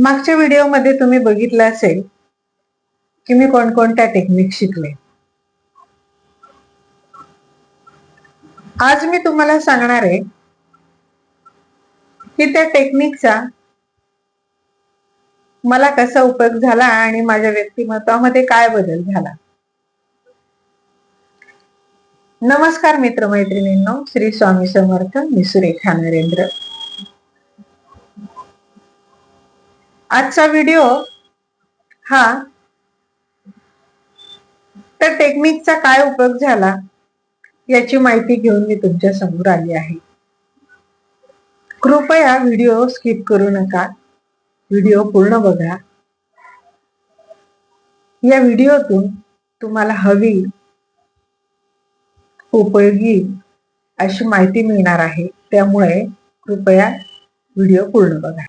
मागच्या व्हिडिओमध्ये तुम्ही बघितलं असेल की मी कोणकोणत्या टेक्निक शिकले. आज मी तुम्हाला सांगणार आहे की त्या टेक्निकचा मला कसा उपयोग झाला आणि माझ्या व्यक्तिमत्वामध्ये काय बदल झाला. नमस्कार मित्रमैत्रिणींनो श्री स्वामी समर्थ मी सुरेखा नरेंद्र. आजचा व्हिडिओ हा त्या टेक्निकचा काय उपयोग झाला याची माहिती घेऊन मी तुमच्यासमोर आली आहे. कृपया व्हिडिओ स्किप करू नका. व्हिडिओ पूर्ण बघा. या व्हिडिओतून तुम्हाला हवी उपयोगी अशी माहिती मिळणार आहे. त्यामुळे कृपया व्हिडिओ पूर्ण बघा.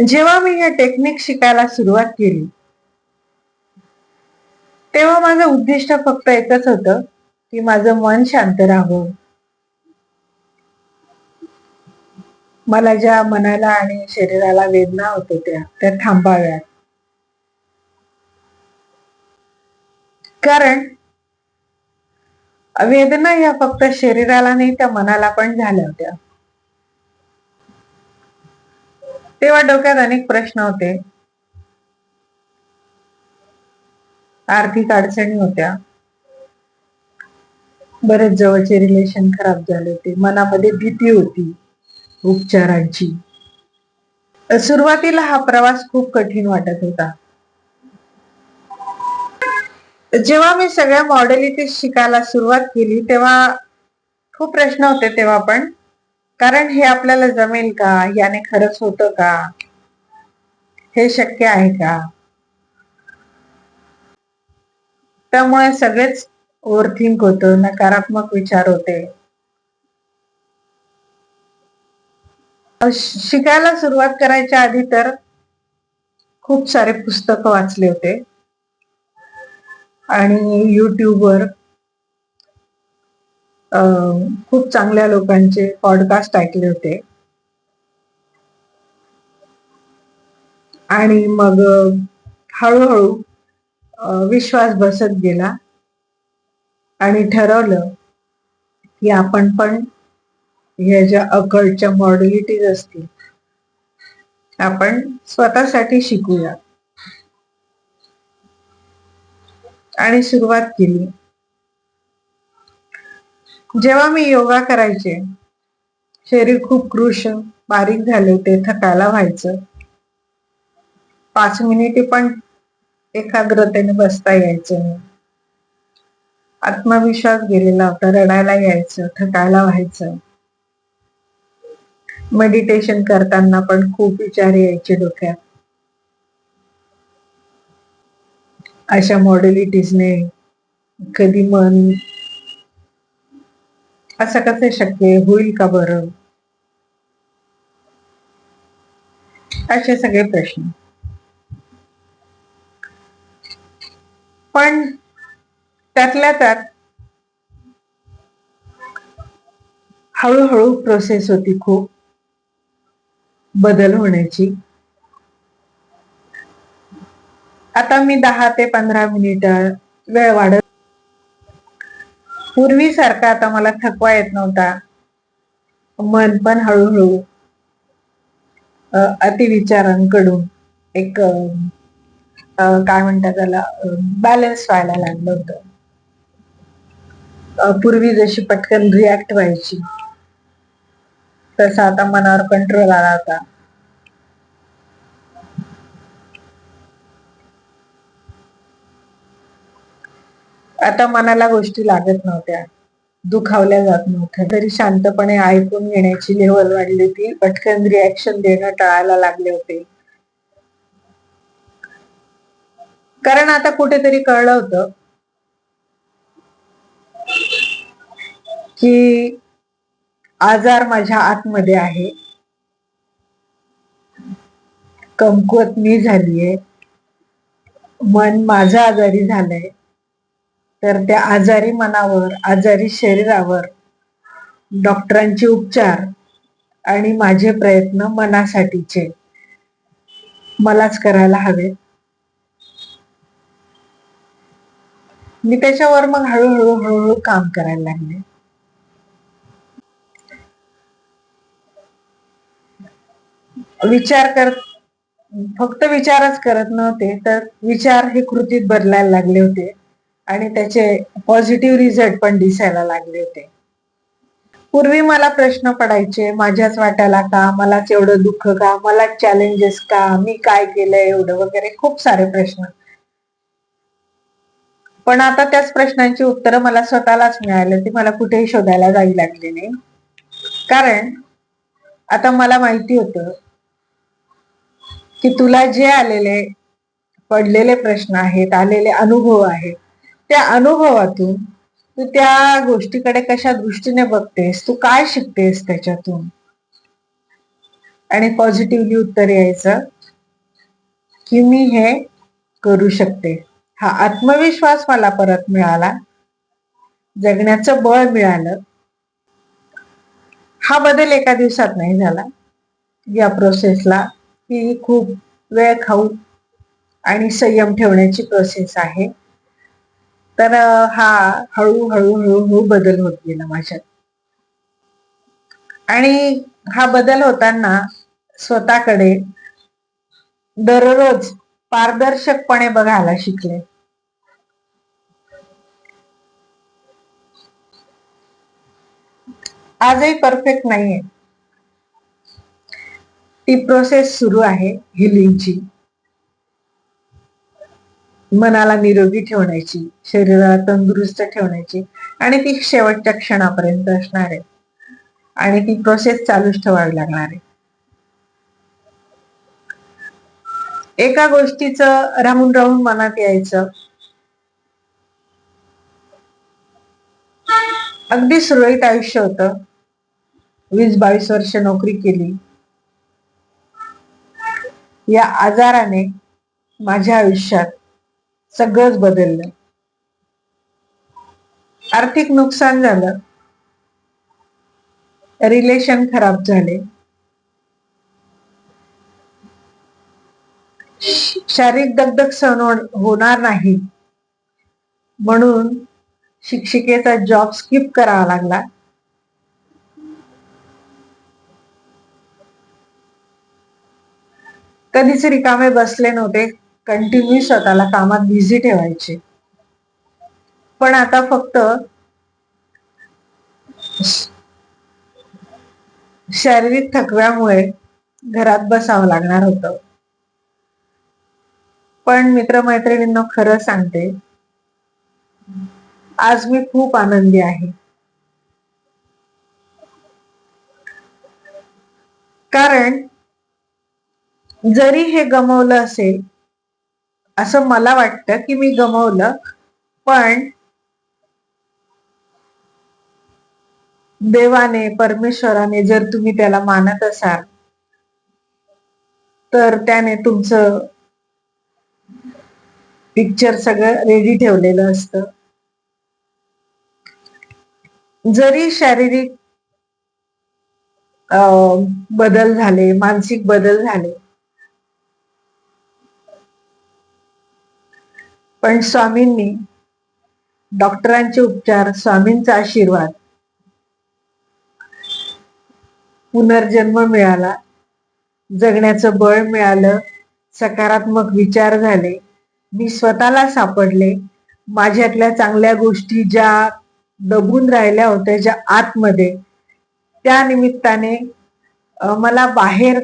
जेव्हा मी हे टेक्निक शिकायला सुरुवात केली तेव्हा माझं उद्दिष्ट फक्त एकच होतं की माझं मन शांत राहावं. मला ज्या मनाला आणि शरीराला वेदना होत होत्या त्या थांबाव्यात. कारण वेदना या फक्त शरीराला नाही त्या मनाला पण झाल्या होत्या. तेव्हा डोक्यात अनेक प्रश्न होते. आर्थिक अडचणी होत्या. बरेच जवळचे रिलेशन खराब झाले होते. मनामध्ये भीती होती उपचारांची. सुरुवातीला हा प्रवास खूप कठीण वाटत होता. जेव्हा मी सगळ्या मॉडेलिटी शिकायला सुरुवात केली तेव्हा खूप प्रश्न होते तेव्हा पण. कारण हे आपल्याला जमेल का? याने खरंच होतं का? हे शक्य आहे का? त्यामुळे सगळेच ओव्हरथिंक होत नकारात्मक विचार होते. शिकायला सुरुवात करायच्या आधी तर खूप सारे पुस्तक वाचले होते. आणि युट्यूबवर खूप चांगल्या लोकांचे पॉडकास्ट ऐकले होते. आणि मग हळूहळू विश्वास बसत गेला. आणि ठरवलं की आपण पण ह्या ज्या अकल्टच्या मॉडलिटीज असतील आपण स्वतःसाठी शिकूया. आणि सुरुवात केली. जेव्हा मी योगा करायचे शरीर खूप कृश बारीक झाले होते थकायला व्हायचं. पाच मिनिटे पण एकाग्रतेने बसता यायचं नाही. आत्मविश्वास गेलेला होता रडायला यायचं थकायला व्हायचं. मेडिटेशन करताना पण खूप विचार यायचे डोक्यात. अशा मॉडेलिटीजने कधी मन असं कसं शक्य होईल का बरं? असे सगळे प्रश्न. पण त्यातल्या त्यात हळूहळू प्रोसेस होती खूप. बदल होण्याची. आता मी दहा ते पंधरा मिनिट वेळ वाढत पूर्वीसारखा आता मला थकवा येत नव्हता. मन पण हळूहळू अतिविचारांकडून एक काय म्हणतात त्याला बॅलन्स व्हायला लागलं होतं. पूर्वी जशी पटकन रिॲक्ट व्हायची तसा आता मनावर कंट्रोल आला होता. आता मनाला गोष्टी लागत नव्हत्या. दुखावल्या जात नव्हत्या. तरी शांतपणे ऐकून घेण्याची लेवल वाढली होती. पटकन रिॲक्शन देणं टाळायला लागले होते. कारण आता कुठेतरी कळलं होतं. की आजार माझ्या आतमध्ये आहे. कमकुवत मी झालीये. मन माझं आजारी झालंय. तर त्या आजारी मनावर आजारी शरीरावर डॉक्टरांचे उपचार आणि माझे प्रयत्न मनासाठीचे. मलाच करायला हवे. मी त्याच्यावर मग हळूहळू हळूहळू काम करायला लागले. विचार कर फक्त विचारच करत नव्हते तर विचार हे कृतीत बदलायला लागले होते. आणि त्याचे पॉझिटिव्ह रिझल्ट पण दिसायला लागले होते. पूर्वी मला प्रश्न पडायचे माझ्याच वाट्याला का मलाच एवढं दुःख का मलाच चॅलेंजेस का मी काय केलंय एवढं वगैरे खूप सारे प्रश्न. पण आता त्याच प्रश्नांची उत्तरं मला स्वतःलाच मिळाली ती मला कुठेही शोधायला जावी लागली नाही. कारण आता मला माहिती होतं की तुला जे आलेले पडलेले प्रश्न आहेत आलेले अनुभव आहेत त्या अनुभवातून तू त्या गोष्टीकडे कशा दृष्टीने बघतेस? तू काय शिकतेस त्याच्यातून? आणि पॉझिटिव्हली उत्तर यायचं की मी हे करू शकते. हा आत्मविश्वास मला परत मिळाला. जगण्याचं बळ मिळालं. हा बदल एका दिवसात नाही झाला. या प्रोसेसला ही खूप वेळ खाऊ आणि संयम ठेवण्याची प्रोसेस आहे. तर हा हळू हळू हळू बदल होत गेला माझ्यात. आणि हा बदल होताना स्वतःकडे दररोज पारदर्शकपणे बघायला शिकले. आजही परफेक्ट नाहीये. ती प्रोसेस सुरू आहे हिलिंगची मनाला निरोगी ठेवण्याची शरीराला तंदुरुस्त ठेवण्याची आणि ती शेवटच्या क्षणापर्यंत असणार. आहे आणि ती प्रोसेस चालूच ठेवावी लागणार. आहे एका गोष्टीचं राहून राहून मनात यायचं. अगदी सुरळीत आयुष्य होतं. वीस बावीस वर्ष नोकरी केली. या आजाराने माझ्या आयुष्यात सगळंच बदललं. आर्थिक नुकसान झालं. रिलेशन खराब झाले. शारीरिक दगदग सहन होणार नाही. म्हणून शिक्षिकेचा जॉब स्किप करावा लागला. कधीच रिकामे बसले नव्हते. कंटिन्यू स्वतःला कामात बिझी ठेवायचे. पण आता फक्त शारीरिक थकव्यामुळे घरात बसावं लागणार होतं. पण मित्रमैत्रिणींना खरं सांगते आज मी खूप आनंदी आहे. कारण जरी हे गमवलं असेल असं मला वाटतं की मी गमवलं पण देवाने परमेश्वराने जर तुम्ही त्याला मानत असाल तर त्याने तुमचं पिक्चर सगळं रेडी ठेवलेलं असतं. जरी शारीरिक बदल झाले मानसिक बदल झाले पण स्वामींनी डॉक्टरांचे उपचार स्वामींचा आशीर्वाद पुनर्जन्म मिळाला. जगण्याचं बळ मिळालं सकारात्मक विचार झाले. मी स्वतःला सापडले. माझ्यातल्या चांगल्या गोष्टी ज्या दबून राहिल्या होत्या ज्या आतमध्ये त्या निमित्ताने मला बाहेर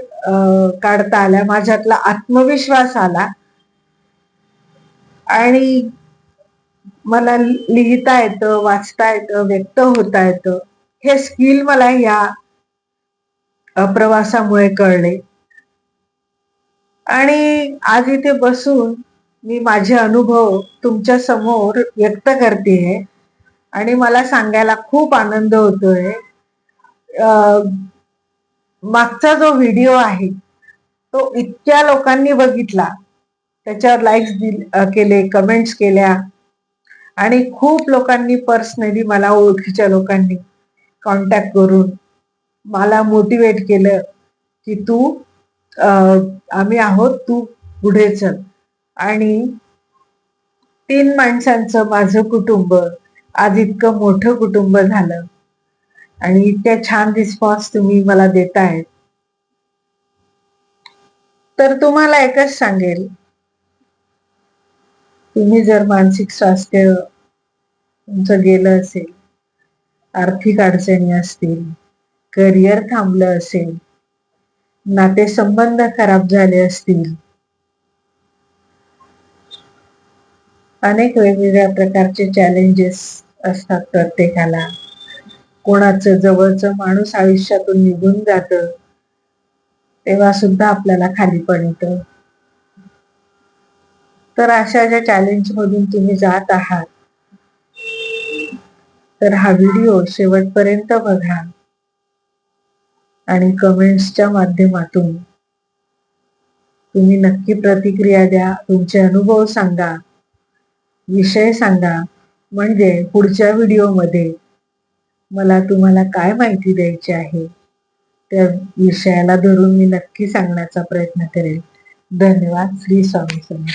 काढता आल्या. माझ्यातला आत्मविश्वास आला. आणि मला लिहिता येतं वाचता येतं व्यक्त होता येतं. हे स्किल मला या प्रवासामुळे कळले. आणि आज इथे बसून मी माझे अनुभव तुमच्यासमोर व्यक्त करते आणि मला सांगायला खूप आनंद होतोय. मागचा जो व्हिडिओ आहे तो इतक्या लोकांनी बघितला. त्याच्यावर लाईक्स केले कमेंट्स केल्या. आणि खूप लोकांनी पर्सनली मला ओळखीच्या लोकांनी कॉन्टॅक्ट करून मला मोटिवेट केलं की तू आम्ही आहोत तू पुढे चल. आणि तीन माणसांचं माझं कुटुंब आज इतकं मोठं कुटुंब झालं. आणि इतक्या छान रिस्पॉन्स तुम्ही मला देतायत. तर तुम्हाला एकच सांगेल तुम्ही जर मानसिक स्वास्थ्य तुमचं गेलं असेल आर्थिक अडचणी असतील करिअर थांबलं असेल नातेसंबंध खराब झाले असतील अनेक वेगवेगळ्या प्रकारचे चॅलेंजेस असतात प्रत्येकाला. कोणाचं जवळचं माणूस आयुष्यातून निघून जात तेव्हा सुद्धा आपल्याला खाली पण येतं तर अशा ज्या चॅलेंज मधून तुम्ही जात आहात. तर हा व्हिडिओ शेवटपर्यंत बघा. आणि कमेंट्सच्या माध्यमातून तुम्ही नक्की प्रतिक्रिया द्या तुमचे अनुभव सांगा विषय सांगा. म्हणजे पुढच्या व्हिडिओमध्ये मला तुम्हाला काय माहिती द्यायची आहे त्या विषयाला धरून मी नक्की सांगण्याचा प्रयत्न करेन. धन्यवाद. श्री स्वामी समर्थ.